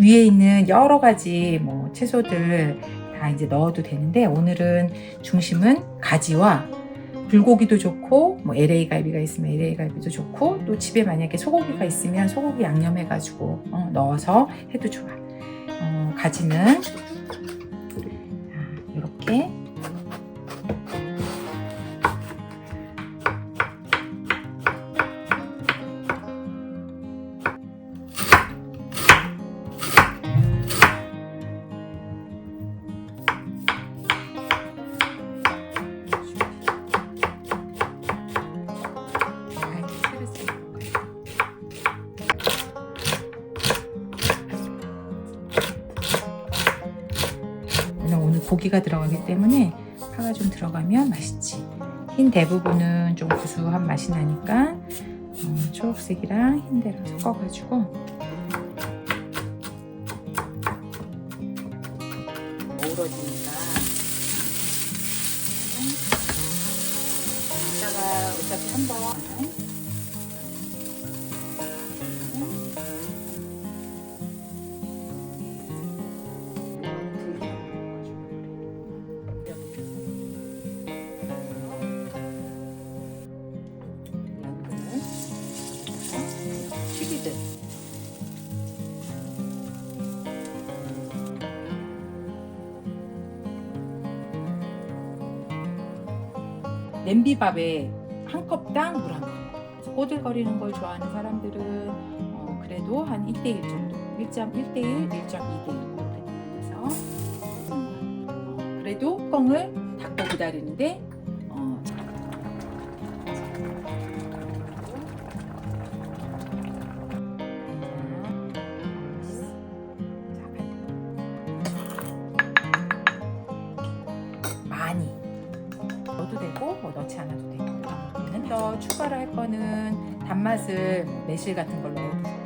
어, 위에 있는 여러 가지 뭐 채소들 다 이제 넣어도 되는데 오늘은 중심은 가지와 불고기도 좋고 뭐 LA 갈비가 있으면 LA 갈비도 좋고 또 집에 만약에 소고기가 있으면 소고기 양념해 가지고 어, 넣어서 해도 좋아. 어, 가지는 이렇게 고기가 들어가기 때문에 파가 좀 들어가면 맛있지. 흰 대부분은 좀 구수한 맛이 나니까 어, 초록색이랑 흰대랑 섞어가지고. 어우러지니까. 이따가 어차피 한번 냄비밥에 한 컵당 물 한 컵. 꼬들거리는 걸 좋아하는 사람들은 어, 그래도 한 1대1 정도. 1.1대1, 1.2대1 이렇게 돼서 어, 그래도 뚜껑을 닫고 기다리는데 넣어도 되고 뭐 넣지 않아도 되고. 더 추가로 할 거는 단맛을 뭐 매실 같은 걸 넣어도